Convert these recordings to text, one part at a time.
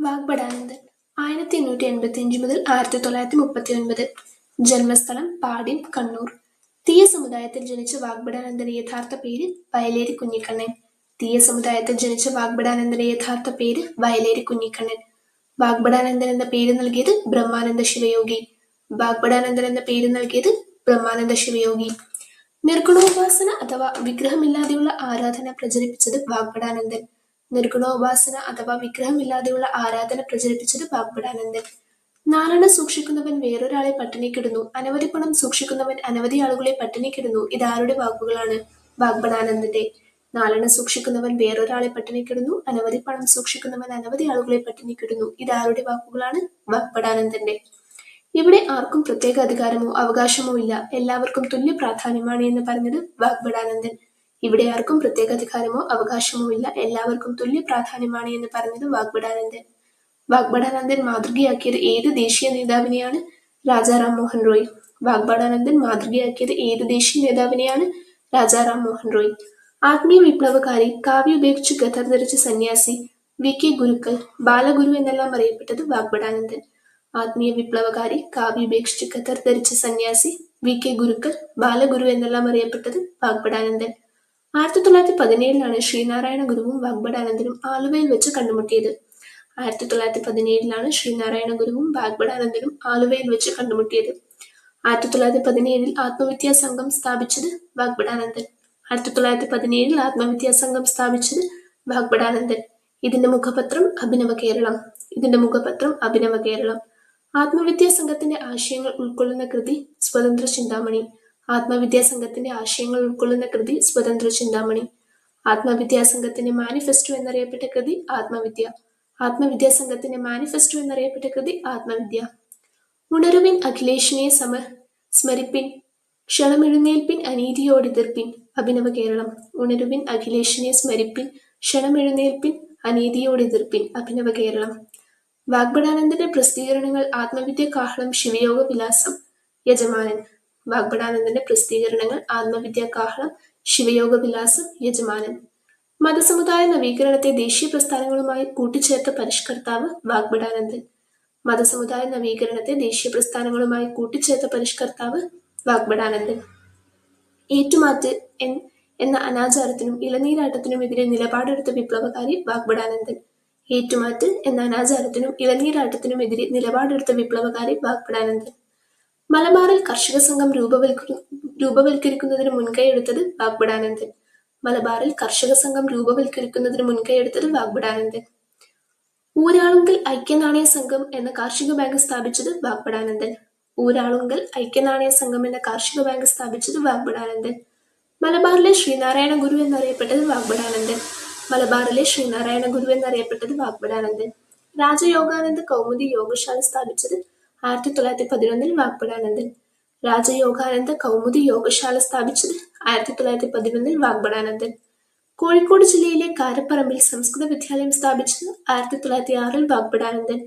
വാഗ്ഭടാനന്ദൻ ആയിരത്തി എണ്ണൂറ്റി എൺപത്തി അഞ്ച് മുതൽ ആയിരത്തി തൊള്ളായിരത്തി മുപ്പത്തി ഒൻപത് ജന്മസ്ഥലം പാടിം കണ്ണൂർ. തീയ സമുദായത്തിൽ ജനിച്ച വാഗ്ഭടാനന്ദന്റെ യഥാർത്ഥ പേര് വയലേരി കുഞ്ഞിക്കണ്ണൻ. തീയ സമുദായത്തിൽ ജനിച്ച വാഗ്ഭടാനന്ദന്റെ യഥാർത്ഥ പേര് വയലേരി കുഞ്ഞിക്കണ്ണൻ. വാഗ്ബടാനന്ദൻ എന്ന പേര് നൽകിയത് ബ്രഹ്മാനന്ദ ശിവയോഗി. വാഗ്ബടാനന്ദൻ എന്ന പേര് നൽകിയത് ബ്രഹ്മാനന്ദ ശിവയോഗി. നിർഗുണോപാസന അഥവാ വിഗ്രഹമില്ലാതെയുള്ള ആരാധന പ്രചരിപ്പിച്ചത് വാഗ്ഭടാനന്ദൻ നിർഗുണോപാസന അഥവാ വിഗ്രഹമില്ലാതെയുള്ള ആരാധന പ്രചരിപ്പിച്ചത് വാഗ്ഭടാനന്ദൻ നാരണ സൂക്ഷിക്കുന്നവൻ വേറൊരാളെ പട്ടിണിക്കിടുന്നു അനവധി പണം സൂക്ഷിക്കുന്നവൻ അനവധി ആളുകളെ പട്ടിണിക്കിടുന്നു ഇതാരുടെ വാക്കുകളാണ് ബാഗ്ബടാനന്ദന്റെ നാലെണ്ണ സൂക്ഷിക്കുന്നവൻ വേറൊരാളെ പട്ടിണിക്കിടുന്നു അനവധി പണം സൂക്ഷിക്കുന്നവൻ അനവധി ആളുകളെ പട്ടിണിക്കിടുന്നു ഇതാരുടെ വാക്കുകളാണ് ബാഗ്ബടാനന്ദന്റെ ഇവിടെ ആർക്കും പ്രത്യേക അധികാരമോ അവകാശമോ ഇല്ല. എല്ലാവർക്കും തുല്യ പ്രാധാന്യമാണ് എന്ന് പറഞ്ഞത് വാഗ്ഭടാനന്ദൻ ഇവിടെ ആർക്കും പ്രത്യേക അധികാരമോ അവകാശമോ ഇല്ല. എല്ലാവർക്കും തുല്യ പ്രാധാന്യമാണ് എന്ന് പറഞ്ഞത് വാഗ്ബടാനന്ദൻ വാഗ്ബടാനന്ദൻ മാതൃകയാക്കിയത് ഏത് ദേശീയ നേതാവിനെയാണ്? രാജാറാം മോഹൻ റോയ്. വാഗ്ബടാനന്ദൻ മാതൃകയാക്കിയത് ഏത് ദേശീയ നേതാവിനെയാണ്? രാജാറാം മോഹൻ റോയ്. ആത്മീയ വിപ്ലവകാരി കാവ്യ ഉപയോഗിച്ച് ഗതർ ധരിച്ച സന്യാസി വി കെ ഗുരുക്കൾ ബാലഗുരു എന്നെല്ലാം അറിയപ്പെട്ടത് വാഗ്ബടാനന്ദൻ ആത്മീയ വിപ്ലവകാരി കാവ്യ ഉപേക്ഷിച്ച് ഖത്തർ ധരിച്ച സന്യാസി വി കെ ഗുരുക്കൾ ബാലഗുരു എന്നെല്ലാം അറിയപ്പെട്ടത് വാഗ്ഭടാനന്ദൻ. ആയിരത്തി തൊള്ളായിരത്തി പതിനേഴിലാണ് ശ്രീനാരായണ ഗുരുവും വാഗ്ഭടാനന്ദനും ആലുവയിൽ വെച്ച് കണ്ടുമുട്ടിയത്. ആയിരത്തി തൊള്ളായിരത്തി പതിനേഴിലാണ് ശ്രീനാരായണ ഗുരുവും വാഗ്ഭടാനന്ദനും ആലുവയിൽ വെച്ച് കണ്ടുമുട്ടിയത്. ആയിരത്തി തൊള്ളായിരത്തി പതിനേഴിൽ ആത്മവിദ്യാ സംഘം സ്ഥാപിച്ചത് വാഗ്ഭടാനന്ദൻ. ആയിരത്തി തൊള്ളായിരത്തി പതിനേഴിൽ ആത്മവിദ്യാ സംഘം സ്ഥാപിച്ചത് വാഗ്ഭടാനന്ദൻ. ഇതിന്റെ മുഖപത്രം അഭിനവ കേരളം. ഇതിന്റെ മുഖപത്രം അഭിനവ കേരളം. ആത്മവിദ്യാ സംഘത്തിന്റെ ആശയങ്ങൾ ഉൾക്കൊള്ളുന്ന കൃതി സ്വതന്ത്ര ചിന്താമണി. ആത്മവിദ്യാ സംഘത്തിന്റെ ആശയങ്ങൾ ഉൾക്കൊള്ളുന്ന കൃതി സ്വതന്ത്ര ചിന്താമണി. ആത്മവിദ്യാ സംഘത്തിന്റെ മാനിഫെസ്റ്റോ എന്നറിയപ്പെട്ട കൃതി ആത്മവിദ്യ. ആത്മവിദ്യാ സംഘത്തിന്റെ മാനിഫെസ്റ്റോ എന്നറിയപ്പെട്ട കൃതി ആത്മവിദ്യ. ഉണരുവിൻ അഖിലേഷിനെ സമ സ്മരിപ്പിൻ. ക്ഷണമെഴുന്നേൽപ്പിൻ അനീതിയോടെതിർപ്പിൻ അഭിനവ കേരളം. ഉണരുവിൻ അഖിലേഷിനെ സ്മരിപ്പിൻ. ക്ഷണമെഴുന്നേൽപ്പിൻ അനീതിയോടെതിർപ്പിൻ അഭിനവ കേരളം. വാഗ്ഭടാനന്ദന്റെ പ്രസിദ്ധീകരണങ്ങൾ ആത്മവിദ്യ കാഹളം ശിവയോഗ വിലാസം യജമാനൻ. വാഗ്ഭടാനന്ദന്റെ പ്രസിദ്ധീകരണങ്ങൾ ആത്മവിദ്യാകാഹളം ശിവയോഗ വിലാസം യജമാനൻ. മതസമുദായ നവീകരണത്തെ ദേശീയ പ്രസ്ഥാനങ്ങളുമായി കൂട്ടിച്ചേർത്ത പരിഷ്കർത്താവ് വാഗ്ബടാനന്ദൻ മതസമുദായ നവീകരണത്തെ ദേശീയ പ്രസ്ഥാനങ്ങളുമായി കൂട്ടിച്ചേർത്ത പരിഷ്കർത്താവ് വാഗ്ബടാനന്ദൻ ഏറ്റുമാറ്റ് എന്ന അനാചാരത്തിനും ഇളനീരാട്ടത്തിനുമെതിരെ നിലപാടെടുത്ത വിപ്ലവകാരി വാഗ്ബടാനന്ദൻ ഏറ്റുമാറ്റ് എന്ന അനാചാരത്തിനും ഇളനീരാട്ടത്തിനുമെതിരെ നിലപാടെടുത്ത വിപ്ലവകാരി വാഗ്ഭടാനന്ദൻ മലബാറിൽ കർഷക സംഘം രൂപവൽക്കരി രൂപവൽക്കരിക്കുന്നതിന് മുൻകൈയെടുത്തത് വാഗ്ഭടാനന്ദൻ. മലബാറിൽ കർഷക സംഘം രൂപവൽക്കരിക്കുന്നതിന് മുൻകൈയെടുത്തത് വാഗ്ഭടാനന്ദൻ. ഊരാളുങ്കൽ ഐക്യനാണയ സംഘം എന്ന കാർഷിക ബാങ്ക് സ്ഥാപിച്ചത് വാഗ്ഭടാനന്ദൻ. ഊരാളുങ്കൽ ഐക്യനാണയ സംഘം എന്ന കാർഷിക ബാങ്ക് സ്ഥാപിച്ചത് വാഗ്ഭടാനന്ദൻ. മലബാറിലെ ശ്രീനാരായണ ഗുരു എന്നറിയപ്പെട്ടത് വാഗ്ഭടാനന്ദൻ. മലബാറിലെ ശ്രീനാരായണ ഗുരു എന്നറിയപ്പെട്ടത് വാഗ്ഭടാനന്ദൻ. രാജയോഗാനന്ദ കൗമുദി യോഗശാല സ്ഥാപിച്ചത് ആയിരത്തി തൊള്ളായിരത്തി പതിനൊന്നിൽ വാഗ്ബടാനന്ദൻ രാജയോഗാനന്ദ കൗമുദി യോഗശാല സ്ഥാപിച്ചത് ആയിരത്തി തൊള്ളായിരത്തി പതിനൊന്നിൽ വാഗ്ബടാനന്ദൻ കോഴിക്കോട് ജില്ലയിലെ കാരപ്പറമ്പിൽ സംസ്കൃത വിദ്യാലയം സ്ഥാപിച്ചത് ആയിരത്തി തൊള്ളായിരത്തി ആറിൽ വാഗ്ബടാനന്ദൻ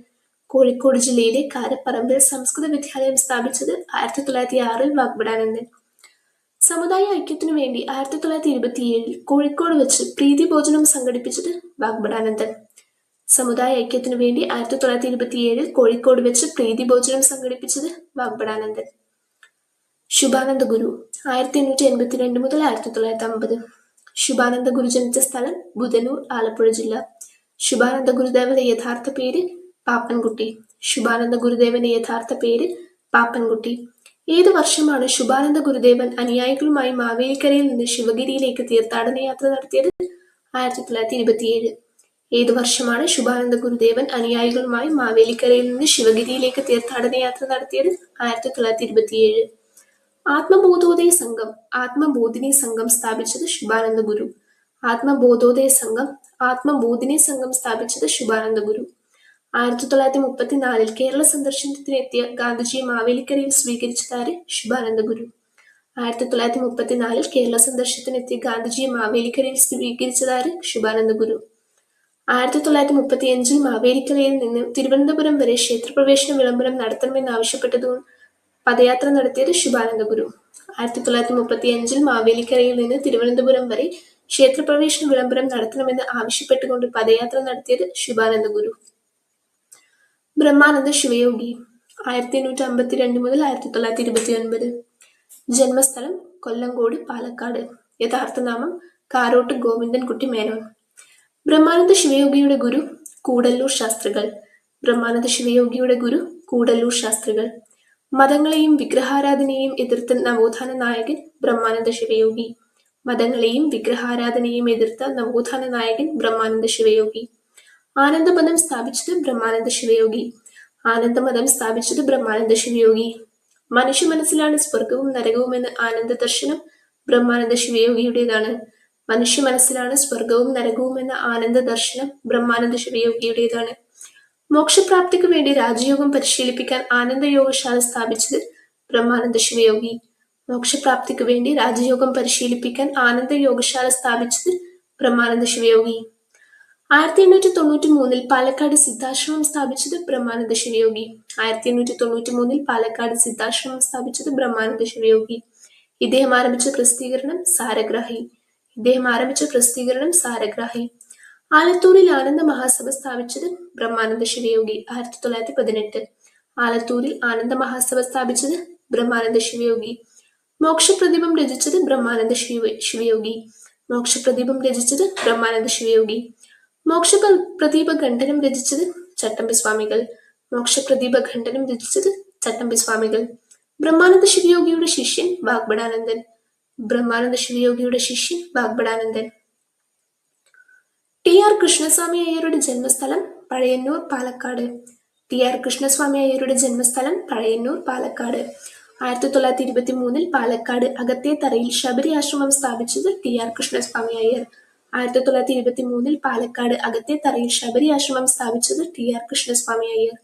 കോഴിക്കോട് ജില്ലയിലെ കാരപ്പറമ്പിൽ സംസ്കൃത വിദ്യാലയം സ്ഥാപിച്ചത് ആയിരത്തി തൊള്ളായിരത്തി ആറിൽ വാഗ്ബടാനന്ദൻ സമുദായ ഐക്യത്തിനു വേണ്ടി ആയിരത്തി തൊള്ളായിരത്തി ഇരുപത്തിയേഴിൽ കോഴിക്കോട് വെച്ച് പ്രീതി ഭോജനം സംഘടിപ്പിച്ചത് വാഗ്ഭടാനന്ദൻ സമുദായ ഐക്യത്തിനു വേണ്ടി ആയിരത്തി തൊള്ളായിരത്തി ഇരുപത്തിയേഴിൽ കോഴിക്കോട് വെച്ച് പ്രീതി ഭോജനം സംഘടിപ്പിച്ചത് വാഗ്ഭടാനന്ദൻ ശുഭാനന്ദ ഗുരു ആയിരത്തി എണ്ണൂറ്റി എൺപത്തിരണ്ട് മുതൽ ആയിരത്തി തൊള്ളായിരത്തി അമ്പത് ശുഭാനന്ദ ഗുരു ജനിച്ച സ്ഥലം ബുധനൂർ ആലപ്പുഴ ജില്ല. ശുഭാനന്ദ ഗുരുദേവന്റെ യഥാർത്ഥ പേര് പാപ്പൻകുട്ടി. ശുഭാനന്ദ ഗുരുദേവന്റെ യഥാർത്ഥ പേര് പാപ്പൻകുട്ടി. ഏത് വർഷമാണ് ശുഭാനന്ദ ഗുരുദേവൻ അനുയായികളുമായി മാവേലിക്കരയിൽ നിന്ന് ശിവഗിരിയിലേക്ക് തീർത്ഥാടന യാത്ര നടത്തിയത്? ആയിരത്തി തൊള്ളായിരത്തി ഇരുപത്തിയേഴ് ഏത് വർഷമാണ് ശുഭാനന്ദ ഗുരുദേവൻ അനുയായികളുമായി മാവേലിക്കരയിൽ നിന്ന് ശിവഗിരിയിലേക്ക് തീർത്ഥാടന യാത്ര നടത്തിയത്? ആയിരത്തി തൊള്ളായിരത്തി ഇരുപത്തിയേഴ് ആത്മബോധോദയ സംഘം ആത്മബോധിനി സംഘം സ്ഥാപിച്ചത് ശുഭാനന്ദ ഗുരു. ആത്മബോധോദയ സംഘം ആത്മബോധിനി സംഘം സ്ഥാപിച്ചത് ശുഭാനന്ദ ഗുരു. ആയിരത്തി തൊള്ളായിരത്തി മുപ്പത്തിനാലിൽ കേരള സന്ദർശനത്തിനെത്തിയ ഗാന്ധിജിയെ മാവേലിക്കരയിൽ സ്വീകരിച്ചതാര് ശുഭാനന്ദ ഗുരു. ആയിരത്തി തൊള്ളായിരത്തി മുപ്പത്തിനാലിൽ കേരള സന്ദർശനത്തിനെത്തിയ ഗാന്ധിജിയെ മാവേലിക്കരയിൽ സ്വീകരിച്ചതാര് ശുഭാനന്ദ ഗുരു. ആയിരത്തി തൊള്ളായിരത്തി മുപ്പത്തിയഞ്ചിൽ മാവേലിക്കരയിൽ നിന്ന് തിരുവനന്തപുരം വരെ ക്ഷേത്രപ്രവേശന വിളംബരം നടത്തണമെന്നാവശ്യപ്പെട്ടതും പദയാത്ര നടത്തിയത് ശുഭാനന്ദ ഗുരു ആയിരത്തി തൊള്ളായിരത്തി മുപ്പത്തിയഞ്ചിൽ മാവേലിക്കരയിൽ നിന്ന് തിരുവനന്തപുരം വരെ ക്ഷേത്രപ്രവേശന വിളംബരം നടത്തണമെന്ന് ആവശ്യപ്പെട്ടുകൊണ്ട് പദയാത്ര നടത്തിയത് ശുഭാനന്ദ ഗുരു ബ്രഹ്മാനന്ദ ശിവയോഗി. ആയിരത്തി എണ്ണൂറ്റി അമ്പത്തി രണ്ട് മുതൽ ആയിരത്തി തൊള്ളായിരത്തി ഇരുപത്തി ഒൻപത് ജന്മസ്ഥലം കൊല്ലങ്കോട് പാലക്കാട്. യഥാർത്ഥ നാമം കാരോട്ട് ഗോവിന്ദൻകുട്ടി മേനോൻ. ബ്രഹ്മാനന്ദ ശിവയോഗിയുടെ ഗുരു കൂടല്ലൂർ ശാസ്ത്രികൾ. ബ്രഹ്മാനന്ദ ശിവയോഗിയുടെ ഗുരു കൂടല്ലൂർ ശാസ്ത്രികൾ. മതങ്ങളെയും വിഗ്രഹാരാധനയെയും എതിർത്ത നവോത്ഥാന നായകൻ ബ്രഹ്മാനന്ദ ശിവയോഗി. മതങ്ങളെയും വിഗ്രഹാരാധനയെയും എതിർത്ത നവോത്ഥാന നായകൻ ബ്രഹ്മാനന്ദ ശിവയോഗി. ആനന്ദമതം സ്ഥാപിച്ചത് ബ്രഹ്മാനന്ദ ശിവയോഗി. ആനന്ദമതം സ്ഥാപിച്ചത് ബ്രഹ്മാനന്ദ ശിവയോഗി. മനുഷ്യ മനസ്സിലാണ് സ്വർഗവും നരകവും എന്ന ആനന്ദ ദർശനം ബ്രഹ്മാനന്ദ ശിവയോഗിയുടേതാണ്. മനുഷ്യ മനസ്സിലാണ് സ്വർഗവും നരകവും എന്ന ആനന്ദ ദർശനം ബ്രഹ്മാനന്ദ ശിവയോഗിയുടേതാണ് മോക്ഷപ്രാപ്തിക്ക് വേണ്ടി രാജയോഗം പരിശീലിപ്പിക്കാൻ ആനന്ദ യോഗശാല സ്ഥാപിച്ചത് ബ്രഹ്മാനന്ദ ശിവയോഗി മോക്ഷപ്രാപ്തിക്ക് വേണ്ടി രാജയോഗം പരിശീലിപ്പിക്കാൻ ആനന്ദ യോഗശാല സ്ഥാപിച്ചത് ബ്രഹ്മാനന്ദ ശിവയോഗി ആയിരത്തി എണ്ണൂറ്റി തൊണ്ണൂറ്റി മൂന്നിൽ പാലക്കാട് സിദ്ധാശ്രമം സ്ഥാപിച്ചത് ബ്രഹ്മാനന്ദ ശിവയോഗി ആയിരത്തി എണ്ണൂറ്റി തൊണ്ണൂറ്റി മൂന്നിൽ പാലക്കാട് സിദ്ധാശ്രമം സ്ഥാപിച്ചത് ബ്രഹ്മാനന്ദ ശിവയോഗി ഇദ്ദേഹം ആരംഭിച്ച പ്രസിദ്ധീകരണം സാരഗ്രാഹി. ഇദ്ദേഹം ആരംഭിച്ച പ്രസിദ്ധീകരണം സാരഗ്രാഹി ആലത്തൂരിൽ ആനന്ദ മഹാസഭ സ്ഥാപിച്ചത് ബ്രഹ്മാനന്ദ ശിവയോഗി ആയിരത്തി തൊള്ളായിരത്തി പതിനെട്ട് ആലത്തൂരിൽ ആനന്ദ മഹാസഭ സ്ഥാപിച്ചത് ബ്രഹ്മാനന്ദ ശിവയോഗി. മോക്ഷപ്രദീപം രചിച്ചത് ബ്രഹ്മാനന്ദ ശിവ ശിവയോഗി. മോക്ഷപ്രദീപം രചിച്ചത് ബ്രഹ്മാനന്ദ ശിവയോഗി. മോക്ഷ പ്രദീപ ഖണ്ഡനം രചിച്ചത് ചട്ടമ്പി സ്വാമികൾ. മോക്ഷപ്രദീപ ഖണ്ഡനം രചിച്ചത് ചട്ടമ്പി സ്വാമികൾ. ബ്രഹ്മാനന്ദ ശിവയോഗിയുടെ ശിഷ്യൻ വാഗ്ബടാനന്ദൻ ബ്രഹ്മാനന്ദ ശിവയോഗിയുടെ ശിഷ്യൻ ബാഗ്ബടാനന്ദൻ ടി ആർ കൃഷ്ണസ്വാമി അയ്യരുടെ ജന്മസ്ഥലം പഴയന്നൂർ പാലക്കാട്. ടി ആർ കൃഷ്ണസ്വാമി അയ്യരുടെ ജന്മസ്ഥലം പഴയന്നൂർ പാലക്കാട്. ആയിരത്തി തൊള്ളായിരത്തി ഇരുപത്തി മൂന്നിൽ പാലക്കാട് അകത്തെ തറയിൽ ശബരി ആശ്രമം സ്ഥാപിച്ചത് ടി ആർ കൃഷ്ണസ്വാമി അയ്യർ. ആയിരത്തി തൊള്ളായിരത്തി ഇരുപത്തി മൂന്നിൽ പാലക്കാട് അകത്തെ തറയിൽ ശബരി ആശ്രമം സ്ഥാപിച്ചത് ടി ആർ കൃഷ്ണസ്വാമി അയ്യർ.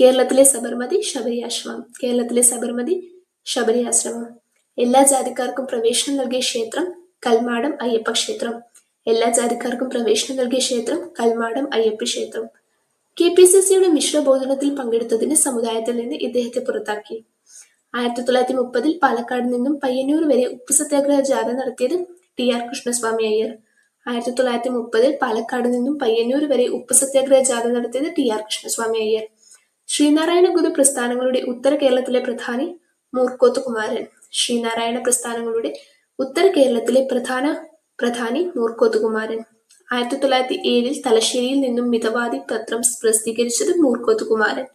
കേരളത്തിലെ സബർമതി ശബരി ആശ്രമം. കേരളത്തിലെ സബർമതി ശബരി ആശ്രമം. എല്ലാ ജാതിക്കാർക്കും പ്രവേശനം നൽകിയ ക്ഷേത്രം കൽമാടം അയ്യപ്പ ക്ഷേത്രം. എല്ലാ ജാതിക്കാർക്കും പ്രവേശനം നൽകിയ ക്ഷേത്രം കൽമാടം അയ്യപ്പ ക്ഷേത്രം. കെ പി സി സിയുടെ മിശ്രബോധനത്തിൽ പങ്കെടുത്തതിന് സമുദായത്തിൽ നിന്ന് ഇദ്ദേഹത്തെ പുറത്താക്കി. ആയിരത്തി തൊള്ളായിരത്തി മുപ്പതിൽ പാലക്കാട് നിന്നും പയ്യന്നൂർ വരെ ഉപ്പ് സത്യാഗ്രഹ ജാഥ നടത്തിയത് ടി ആർ കൃഷ്ണസ്വാമി അയ്യർ. ആയിരത്തി തൊള്ളായിരത്തി മുപ്പതിൽ പാലക്കാട് നിന്നും പയ്യന്നൂർ വരെ ഉപ്പ് സത്യാഗ്രഹ ജാഥ നടത്തിയത് ടി ആർ കൃഷ്ണസ്വാമി അയ്യർ. ശ്രീനാരായണ ഗുരു പ്രസ്ഥാനങ്ങളുടെ ഉത്തര കേരളത്തിലെ പ്രധാനി മൂർക്കോത്ത് കുമാരൻ ശ്രീനാരായണ പ്രസ്ഥാനങ്ങളുടെ ഉത്തര കേരളത്തിലെ പ്രധാന പ്രധാനി മൂർക്കോത്ത് കുമാരൻ ആയിരത്തി തൊള്ളായിരത്തി ഏഴിൽ തലശ്ശേരിയിൽ നിന്നും മിതവാദി പത്രം പ്രസിദ്ധീകരിച്ചത് മൂർക്കോത്ത് കുമാരൻ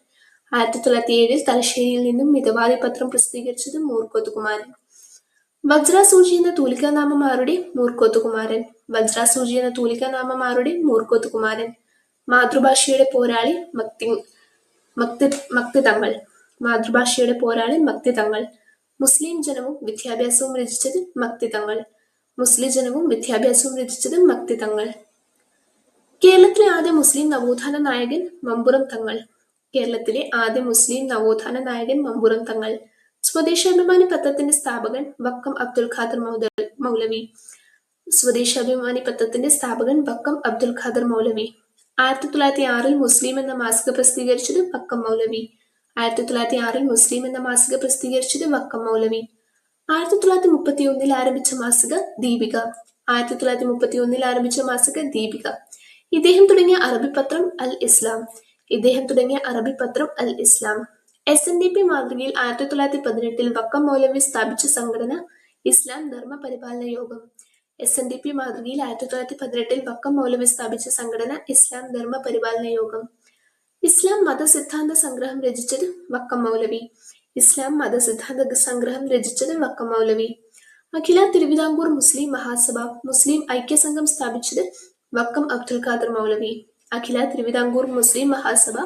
ആയിരത്തി തൊള്ളായിരത്തി ഏഴിൽ തലശ്ശേരിയിൽ നിന്നും മിതവാദി പത്രം പ്രസിദ്ധീകരിച്ചത് മൂർക്കോത്ത് കുമാരൻ വജ്രാസൂചി എന്ന തൂലികാനാമമാരുടെ മൂർക്കോത്ത് കുമാരൻ വജ്രാസൂചി എന്ന തൂലികാനാമമാരുടെ മൂർക്കോത്ത് കുമാരൻ മാതൃഭാഷയുടെ പോരാളി മക്തി മക്തി മക്തി തങ്ങൾ മാതൃഭാഷയുടെ പോരാളി മക്തിതങ്ങൾ. മുസ്ലിം ജനവും വിദ്യാഭ്യാസവും രചിച്ചത് മക്തിതങ്ങൾ. മുസ്ലിം ജനവും വിദ്യാഭ്യാസവും രചിച്ചത് മക്തിതങ്ങൾ. കേരളത്തിലെ ആദ്യ മുസ്ലിം നവോത്ഥാന നായകൻ മമ്പുറം തങ്ങൾ. കേരളത്തിലെ ആദ്യ മുസ്ലിം നവോത്ഥാന നായകൻ മമ്പുറം തങ്ങൾ. സ്വദേശാഭിമാനി പത്രത്തിന്റെ സ്ഥാപകൻ വക്കം അബ്ദുൽ ഖാദർ മൗലവി. സ്വദേശാഭിമാനി പത്രത്തിന്റെ സ്ഥാപകൻ വക്കം അബ്ദുൽ ഖാദർ മൗലവി. ആയിരത്തി തൊള്ളായിരത്തി ആറിൽ മുസ്ലിം എന്ന മാസിക പ്രസിദ്ധീകരിച്ചത് വക്കം മൗലവി. ആയിരത്തി തൊള്ളായിരത്തി ആറിൽ മുസ്ലിം എന്ന മാസിക പ്രസിദ്ധീകരിച്ചത് വക്കം മൗലവി. ആയിരത്തി തൊള്ളായിരത്തി മുപ്പത്തി ഒന്നിൽ ആരംഭിച്ച മാസിക ദീപിക. ആയിരത്തി തൊള്ളായിരത്തി മുപ്പത്തി ഒന്നിൽ ആരംഭിച്ച മാസിക ദീപിക. ഇദ്ദേഹം തുടങ്ങിയ അറബി പത്രം അൽ ഇസ്ലാം. ഇദ്ദേഹം തുടങ്ങിയ അറബി പത്രം Al Islam. S N D P മാതൃകയിൽ ആയിരത്തി തൊള്ളായിരത്തി പതിനെട്ടിൽ വക്കം മൗലവി സ്ഥാപിച്ച സംഘടന ഇസ്ലാം ധർമ്മ പരിപാലന യോഗം. എസ് എൻ ഡി പി മാതൃകയിൽ ആയിരത്തി തൊള്ളായിരത്തി പതിനെട്ടിൽ വക്കം മൗലവി സ്ഥാപിച്ച സംഘടന ഇസ്ലാം ധർമ്മ പരിപാലന യോഗം. ഇസ്ലാം മതസിദ്ധാന്ത സംഗ്രഹം രചിച്ചത് വക്കം മൗലവി. ഇസ്ലാം മതസിദ്ധാന്ത സംഗ്രഹം രചിച്ചത് വക്കം മൗലവി. അഖില തിരുവിതാംകൂർ മുസ്ലിം മഹാസഭ മുസ്ലിം ഐക്യസംഘം സ്ഥാപിച്ചത് വക്കം അബ്ദുൽ ഖാദർ മൗലവി. അഖില തിരുവിതാംകൂർ മുസ്ലിം മഹാസഭ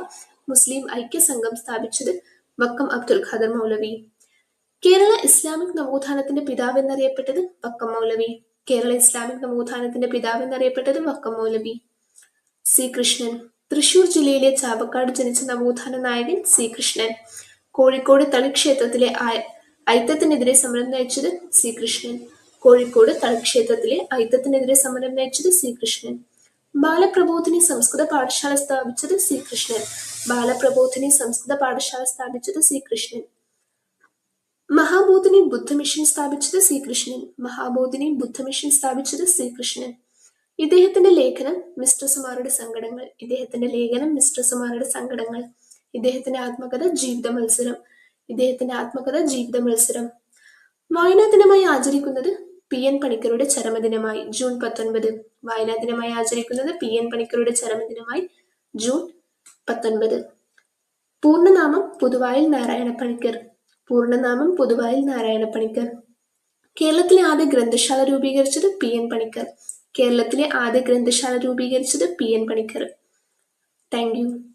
മുസ്ലിം ഐക്യസംഘം സ്ഥാപിച്ചത് വക്കം അബ്ദുൽ ഖാദർ മൗലവി. കേരള ഇസ്ലാമിക് നവോത്ഥാനത്തിന്റെ പിതാവ് എന്നറിയപ്പെട്ടത് വക്കം മൗലവി. കേരള ഇസ്ലാമിക് നവോത്ഥാനത്തിന്റെ പിതാവ് എന്നറിയപ്പെട്ടത് വക്കം മൗലവി. സി. കൃഷ്ണൻ. തൃശൂർ ജില്ലയിലെ ചാവക്കാട് ജനിച്ച നവോത്ഥാന നായകൻ സി കൃഷ്ണൻ കോഴിക്കോട് തളിക്ഷേത്രത്തിലെ ഐത്തത്തിനെതിരെ സമരം നയിച്ചത് സി കൃഷ്ണൻ കോഴിക്കോട് തളിക്ഷേത്രത്തിലെ ഐത്തത്തിനെതിരെ സമരം നയിച്ചത് സി കൃഷ്ണൻ ബാലപ്രബോധിനി സംസ്കൃത പാഠശാല സ്ഥാപിച്ചത് സി കൃഷ്ണൻ ബാലപ്രബോധിനി സംസ്കൃത പാഠശാല സ്ഥാപിച്ചത് സി കൃഷ്ണൻ മഹാബോധിനി ബുദ്ധ മിഷൻ സ്ഥാപിച്ചത് സി കൃഷ്ണൻ മഹാബോധിനി ബുദ്ധ മിഷൻ സ്ഥാപിച്ചത് സി കൃഷ്ണൻ ഇദ്ദേഹത്തിന്റെ ലേഖനം മിസ്ട്രസുമാരുടെ സങ്കടങ്ങൾ ഇദ്ദേഹത്തിന്റെ ലേഖനം മിസ്ട്രസുമാരുടെ സങ്കടങ്ങൾ ഇദ്ദേഹത്തിന്റെ ആത്മകഥ ജീവിത മത്സരം ഇദ്ദേഹത്തിന്റെ ആത്മകഥ ജീവിത മത്സരം. വായനാ ദിനമായി ആചരിക്കുന്നത് പി എൻ പണിക്കരുടെ ചരമദിനമായി ജൂൺ പത്തൊൻപത്. വായനാ ദിനമായി ആചരിക്കുന്നത് പി എൻ പണിക്കരുടെ ചരമദിനമായി ജൂൺ പത്തൊൻപത്. പൂർണനാമം പുതുവായിൽ നാരായണ പണിക്കർ. പൂർണനാമം പുതുവായിൽ നാരായണ പണിക്കർ. കേരളത്തിലെ ആദ്യ ഗ്രന്ഥശാല രൂപീകരിച്ചത് പി എൻ പണിക്കർ. കേരളത്തിലെ ആദ്യ ഗ്രന്ഥശാല രൂപീകരിച്ചത് പി എൻ പണിക്കർ. താങ്ക്